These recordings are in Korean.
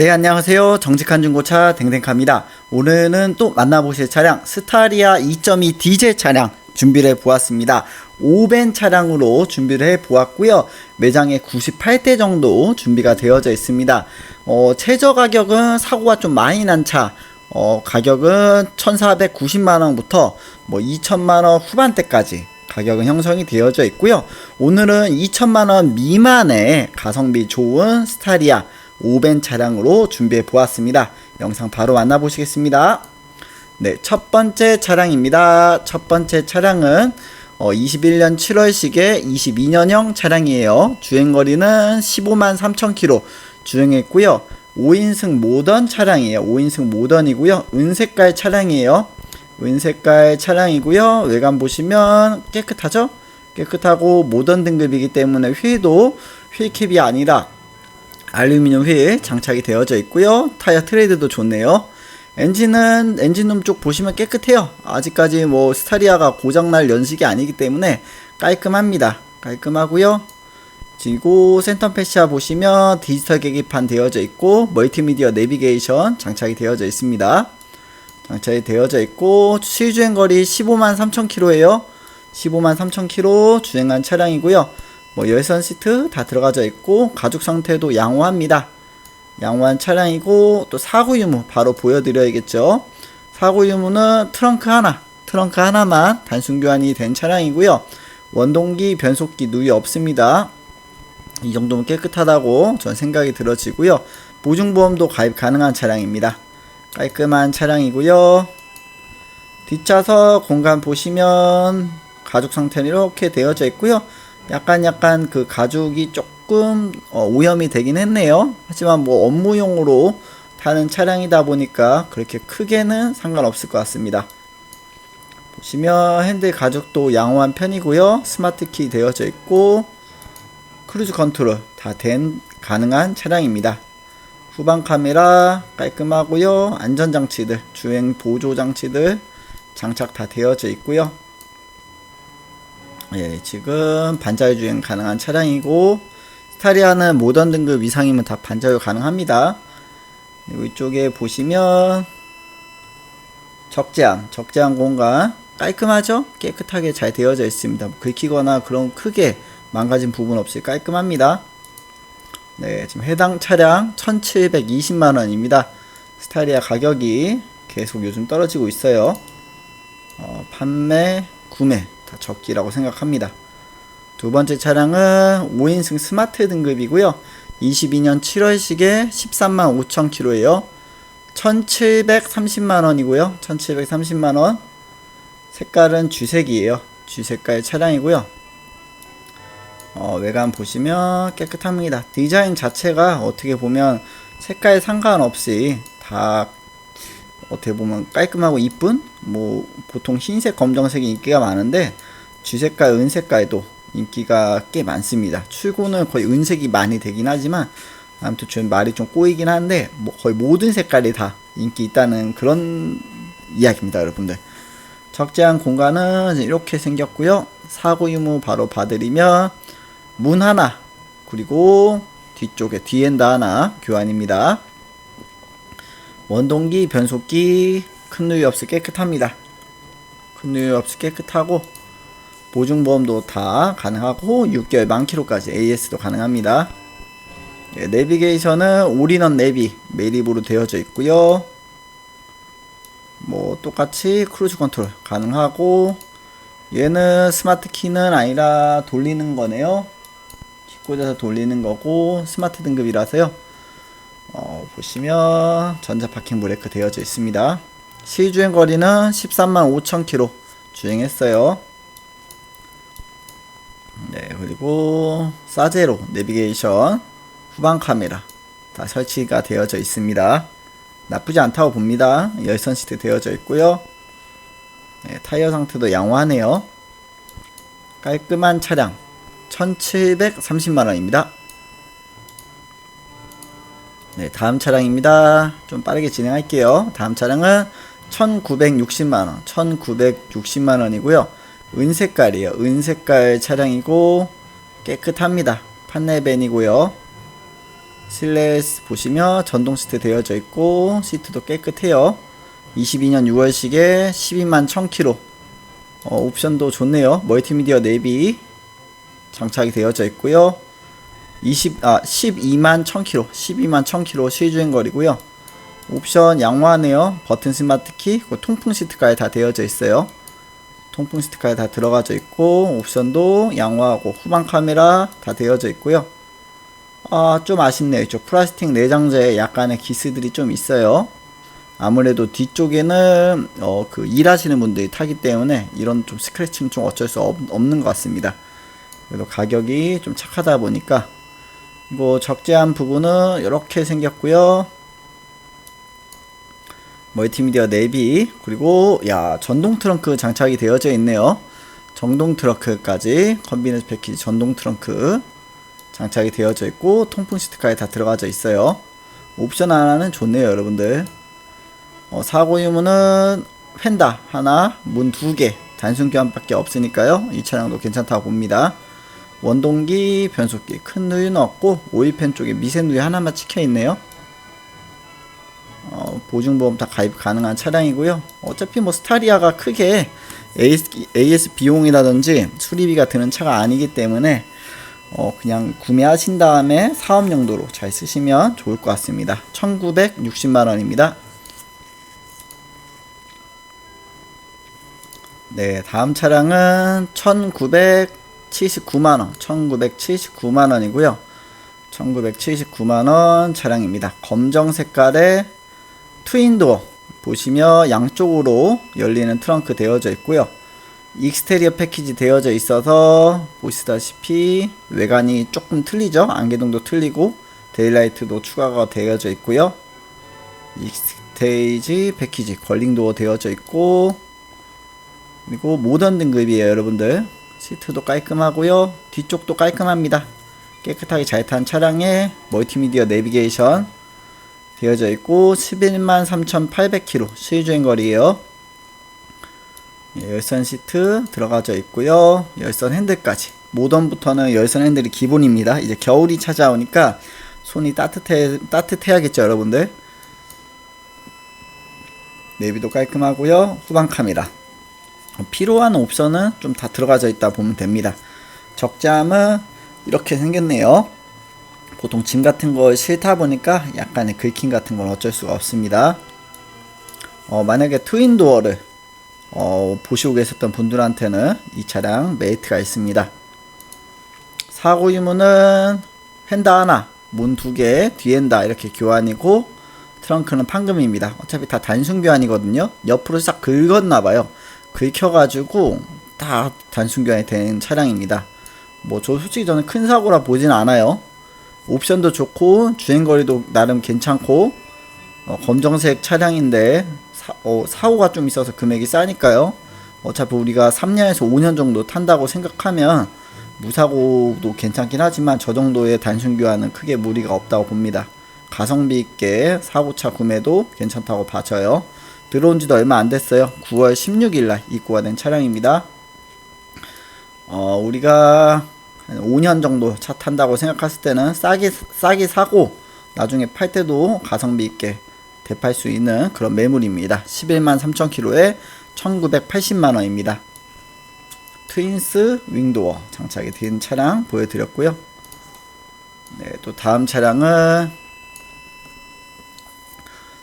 네, 안녕하세요. 정직한 중고차 댕댕카입니다. 오늘은 또 만나보실 차량 스타리아 2.2 디젤 차량 준비를 해 보았습니다. 5벤 차량으로 준비를 해 보았고요. 매장에 98대 정도 준비가 되어져 있습니다. 어, 최저 가격은 사고가 좀 많이 난 차, 어, 가격은 1,490만원부터 뭐 2천만원 후반대까지 가격은 형성이 되어져 있고요. 오늘은 2천만원 미만의 가성비 좋은 스타리아 5벤 차량으로 준비해 보았습니다. 영상 바로 만나보시겠습니다. 네, 첫 번째 차량입니다. 첫 번째 차량은 어, 21년 7월식의 22년형 차량이에요. 주행거리는 15만 3천 킬로 주행했고요. 5인승 모던 차량이에요. 5인승 모던이고요. 은색깔 차량이에요. 은색깔 차량이고요. 외관 보시면 깨끗하죠? 깨끗하고 모던 등급이기 때문에 휠도 휠캡이 아니라 알루미늄 휠 장착이 되어져 있고요. 타이어 트레이드도 좋네요. 엔진은 엔진룸 쪽 보시면 깨끗해요. 아직까지 뭐 스타리아가 고장날 연식이 아니기 때문에 깔끔합니다. 깔끔하고요. 그리고 센터 패시아 보시면 디지털 계기판 되어져 있고 멀티미디어 내비게이션 장착이 되어져 있습니다. 장착이 되어져 있고 실주행 거리 15만 3천 킬로예요. 15만 3천 킬로 주행한 차량이고요. 뭐 열선 시트 다 들어가져 있고 가죽 상태도 양호합니다. 양호한 차량이고 또 사고 유무 바로 보여드려야겠죠. 사고 유무는 트렁크 하나, 트렁크 하나만 단순 교환이 된 차량이고요. 원동기, 변속기 누이 없습니다. 이 정도면 깨끗하다고 전 생각이 들어지고요. 보증보험도 가입 가능한 차량입니다. 깔끔한 차량이고요. 뒷좌석 공간 보시면 가죽 상태는 이렇게 되어져 있고요. 약간 약간 그 가죽이 조금 어, 오염이 되긴 했네요. 하지만 뭐 업무용으로 타는 차량이다 보니까 그렇게 크게는 상관없을 것 같습니다. 보시면 핸들 가죽도 양호한 편이고요. 스마트 키 되어져 있고 크루즈 컨트롤 다 된 가능한 차량입니다. 후방 카메라 깔끔하고요. 안전 장치들, 주행 보조 장치들 장착 다 되어져 있고요. 예, 지금 반자율 주행 가능한 차량이고 스타리아는 모던 등급 이상이면 다 반자율 가능합니다. 이쪽에 보시면 적재함, 적재함 공간 깔끔하죠? 깨끗하게 잘 되어져 있습니다. 뭐 긁히거나 그런 크게 망가진 부분 없이 깔끔합니다. 네, 지금 해당 차량 1720만 원입니다. 스타리아 가격이 계속 요즘 떨어지고 있어요. 어, 판매, 구매 다 적기라고 생각합니다. 두 번째 차량은 5인승 스마트 등급이고요. 22년 7월식에 13만 5천 킬로예요. 1730만 원이고요. 1730만 원. 색깔은 주색이에요. 주색깔 차량이고요. 어, 외관 보시면 깨끗합니다. 디자인 자체가 어떻게 보면 색깔 상관없이 다 어떻게 보면 깔끔하고 이쁜 뭐 보통 흰색 검정색이 인기가 많은데 주색깔 은색깔도 인기가 꽤 많습니다. 출고는 거의 은색이 많이 되긴 하지만 아무튼 좀 말이 좀 꼬이긴 한데 뭐 거의 모든 색깔이 다 인기 있다는 그런 이야기입니다 여러분들. 적재한 공간은 이렇게 생겼고요. 사고 유무 바로 봐드리면 문 하나 그리고 뒤쪽에 뒤엔다 하나 교환입니다 원동기, 변속기 큰 누이 없이 깨끗합니다. 큰 누이 없이 깨끗하고 보증보험도 다 가능하고 6개월 만키로까지 AS도 가능합니다. 네, 내비게이션은 올인원 내비 매립으로 되어져 있고요. 뭐 똑같이 크루즈 컨트롤 가능하고 얘는 스마트 키는 아니라 돌리는 거네요. 키 꽂아서 돌리는 거고 스마트 등급이라서요. 어, 보시면 전자 파킹 브레이크 되어져 있습니다. 시주행 거리는 13만 5천 킬로 주행했어요. 네, 그리고 사제로 내비게이션 후방 카메라 다 설치가 되어져 있습니다. 나쁘지 않다고 봅니다. 열선 시트 되어져 있고요. 네, 타이어 상태도 양호하네요. 깔끔한 차량 1730만원입니다. 네, 다음 차량입니다. 좀 빠르게 진행할게요. 다음 차량은 1960만원, 1960만원이고요. 은색깔이에요. 은색깔 차량이고 깨끗합니다. 판넬벤이고요. 실내 보시면 전동 시트 되어져 있고 시트도 깨끗해요. 22년 6월식에 12만 1000km. 어, 옵션도 좋네요. 멀티미디어 내비 장착이 되어져 있고요. 20, 아, 12만 1000km, 12만 1000km 시주행 거리고요. 옵션 양호하네요. 버튼 스마트키, 그 통풍 시트까지 다 되어져 있어요. 통풍 시트까지 다 들어가져 있고, 옵션도 양호하고, 후방 카메라 다 되어져 있고요. 아, 좀 아쉽네요. 이쪽 플라스틱 내장재에 약간의 기스들이 좀 있어요. 아무래도 뒤쪽에는 어, 그 일하시는 분들이 타기 때문에 이런 좀 스크래칭 좀 어쩔 수 없, 없는 것 같습니다. 그래도 가격이 좀 착하다 보니까 이거 적재한 부분은 이렇게 생겼고요. 멀티미디어 내비 그리고 야 전동 트렁크 장착이 되어져 있네요. 전동 트렁크까지 컨비너스 패키지 전동 트렁크 장착이 되어져 있고 통풍 시트까지 다 들어가져 있어요. 옵션 하나는 좋네요, 여러분들. 어, 사고 유무는 펜다 하나, 문 두 개, 단순 교환밖에 없으니까요. 이 차량도 괜찮다고 봅니다. 원동기, 변속기 큰 누유는 없고 오일팬 쪽에 미세 누유 하나만 찍혀 있네요. 어, 보증보험 다 가입 가능한 차량이고요. 어차피 뭐 스타리아가 크게 AS, AS 비용이라든지 수리비가 드는 차가 아니기 때문에 어, 그냥 구매하신 다음에 사업 용도로 잘 쓰시면 좋을 것 같습니다. 1960만 원입니다. 네, 다음 차량은 1979만 원, 1979만 원이고요. 1979만 원 차량입니다. 검정 색깔의 트윈도어 보시면 양쪽으로 열리는 트렁크 되어져 있고요. 익스테리어 패키지 되어져 있어서 보시다시피 외관이 조금 틀리죠. 안개등도 틀리고 데일라이트도 추가가 되어져 있고요. 익스테이지 패키지 걸링도어 되어져 있고 그리고 모던 등급이에요, 여러분들. 시트도 깔끔하고요. 뒤쪽도 깔끔합니다. 깨끗하게 잘 탄 차량에 멀티미디어 내비게이션 되어져 있고 11만 3,800km 시주행 거리에요. 예, 열선 시트 들어가져 있고요. 열선 핸들까지. 모던부터는 열선 핸들이 기본입니다. 이제 겨울이 찾아오니까 손이 따뜻해 따뜻해야겠죠, 여러분들. 내비도 깔끔하고요. 후방 카메라. 필요한 옵션은 좀 다 들어가져 있다 보면 됩니다. 적재함은 이렇게 생겼네요. 보통 짐 같은 거 싫다 보니까 약간의 긁힘 같은 건 어쩔 수가 없습니다. 어, 만약에 트윈 도어를 어, 보시고 계셨던 분들한테는 이 차량 메이트가 있습니다. 사고 유무는 펜다 하나, 문 두 개, 뒤엔다 이렇게 교환이고 트렁크는 판금입니다. 어차피 다 단순 교환이거든요. 옆으로 싹 긁었나 봐요. 긁혀가지고 다 단순 교환이 된 차량입니다. 뭐 저 솔직히 저는 큰 사고라 보진 않아요. 옵션도 좋고 주행거리도 나름 괜찮고 어, 검정색 차량인데 사, 어, 사고가 좀 있어서 금액이 싸니까요. 어차피 우리가 3년에서 5년 정도 탄다고 생각하면 무사고도 괜찮긴 하지만 저 정도의 단순 교환은 크게 무리가 없다고 봅니다. 가성비 있게 사고차 구매도 괜찮다고 봐져요. 들어온 지도 얼마 안 됐어요. 9월 16일 날 입고가 된 차량입니다. 어, 우리가 한 5년 정도 차 탄다고 생각했을 때는 싸게 싸게 사고 나중에 팔 때도 가성비 있게 대팔 수 있는 그런 매물입니다. 11만 3천 킬로에 1980만 원입니다. 트윈스 윙도어 장착이 된 차량 보여드렸고요. 네, 또 다음 차량은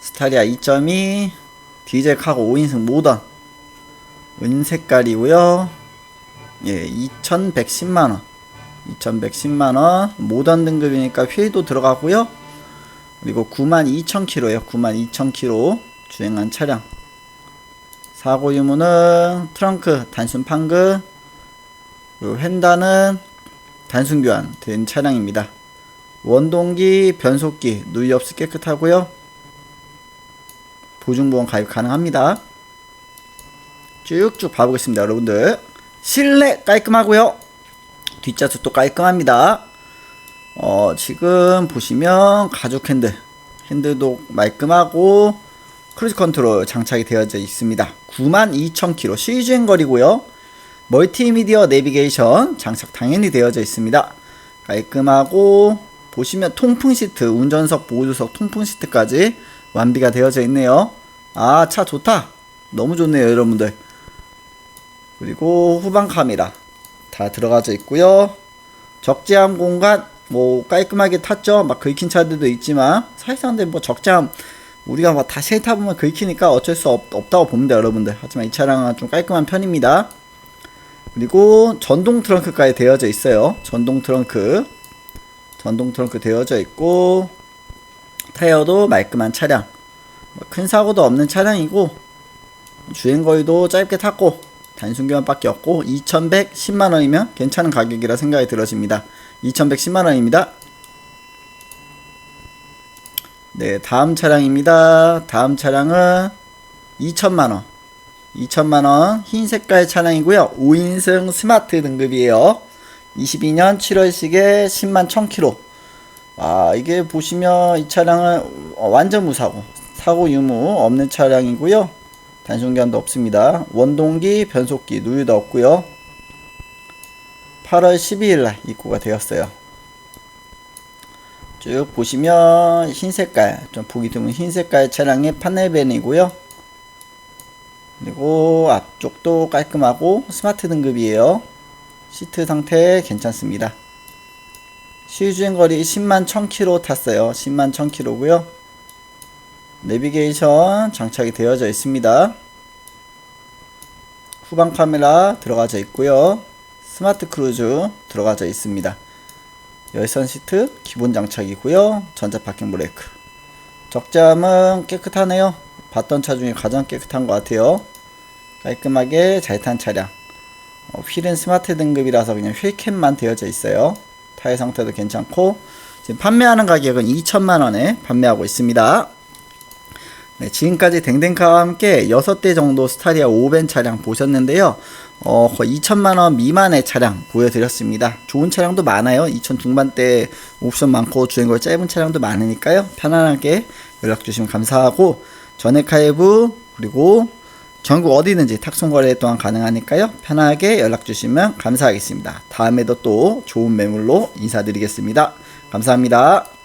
스타리아 2.2 디젤 카고 5인승 모던 은색깔이고요. 예, 2,110만 원. 2,110만 원. 모던 등급이니까 휠도 들어가고요. 그리고 92,000km예요. 92,000km 주행한 차량. 사고 유무는 트렁크 단순 판금 그리고 휀다는 단순 교환 된 차량입니다. 원동기, 변속기, 누이 없이 깨끗하고요. 보증보험 가입 가능합니다. 쭉쭉 봐보겠습니다, 여러분들. 실내 깔끔하고요. 뒷좌석도 깔끔합니다. 어, 지금 보시면 가죽 핸들, 핸들도 말끔하고 크루즈 컨트롤 장착이 되어져 있습니다. 92,000km 시주행 거리고요. 멀티미디어 내비게이션 장착 당연히 되어져 있습니다. 깔끔하고 보시면 통풍 시트, 운전석, 보조석, 통풍 시트까지 완비가 되어져 있네요. 아, 차 좋다. 너무 좋네요, 여러분들. 그리고 후방 카메라 다 들어가져 있고요. 적재함 공간 뭐 깔끔하게 탔죠. 막 긁힌 차들도 있지만 사실상 근데 뭐 적재함 우리가 뭐 다시 타보면 긁히니까 어쩔 수 없, 없다고 봅니다, 여러분들. 하지만 이 차량은 좀 깔끔한 편입니다. 그리고 전동 트렁크까지 되어져 있어요. 전동 트렁크. 전동 트렁크 되어져 있고 타이어도 말끔한 차량. 뭐큰 사고도 없는 차량이고 주행 거리도 짧게 탔고 단순 교환밖에 없고 2,110만 원이면 괜찮은 가격이라 생각이 들어집니다. 2,110만 원입니다. 네, 다음 차량입니다. 다음 차량은 2천만 원. 2천만 원 흰 색깔 차량이고요. 5인승 스마트 등급이에요. 22년 7월식에 10만 1000km. 아, 이게 보시면 이 차량은 어, 완전 무사고 사고 유무 없는 차량이고요. 단순기한도 없습니다. 원동기, 변속기, 누유도 없고요. 8월 12일 날 입고가 되었어요. 쭉 보시면 흰 색깔, 좀 보기 드문 흰 색깔 차량의 파넬벤이고요. 그리고 앞쪽도 깔끔하고 스마트 등급이에요. 시트 상태 괜찮습니다. 시주행 거리 10만 1000km 탔어요. 10만 1000km고요. 내비게이션 장착이 되어져 있습니다. 후방 카메라 들어가져 있고요. 스마트 크루즈 들어가져 있습니다. 열선 시트 기본 장착이고요. 전자 파킹 브레이크. 적재함은 깨끗하네요. 봤던 차 중에 가장 깨끗한 것 같아요. 깔끔하게 잘 탄 차량. 어, 휠은 스마트 등급이라서 그냥 휠캡만 되어져 있어요. 타일 상태도 괜찮고 지금 판매하는 가격은 2천만 원에 판매하고 있습니다. 네, 지금까지 댕댕카와 함께 6대 정도 스타리아 5벤 차량 보셨는데요. 어, 거의 2천만 원 미만의 차량 보여드렸습니다. 좋은 차량도 많아요. 2천 중반대 옵션 많고 주행거리 짧은 차량도 많으니까요. 편안하게 연락 주시면 감사하고 전액 할부 그리고 전국 어디든지 탁송 거래 또한 가능하니까요. 편하게 연락 주시면 감사하겠습니다. 다음에도 또 좋은 매물로 인사드리겠습니다. 감사합니다.